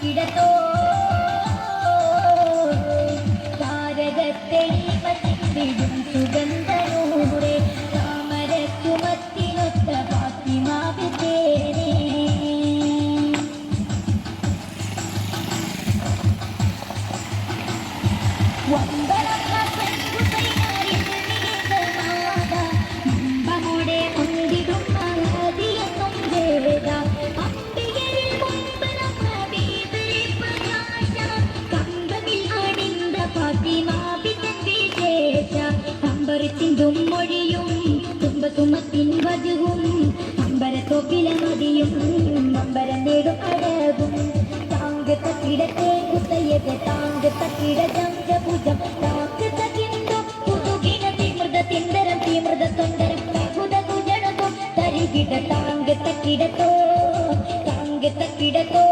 കിടത്തോ? താരകത്തെ പറ്റി താരകത്തെ സുഗന്ധ അമ്പരത്തിന്തും മൊഴിയും നേടും അഴകും താങ്ക തക്കിടത്തെ കുത്തയ്യക താങ്ക തക്കിട തിണ്ടരം തിമൃത തൊണ്ടരം തകുത കുജടതോ തരികിട താങ്ക തക്കിടത്തോ.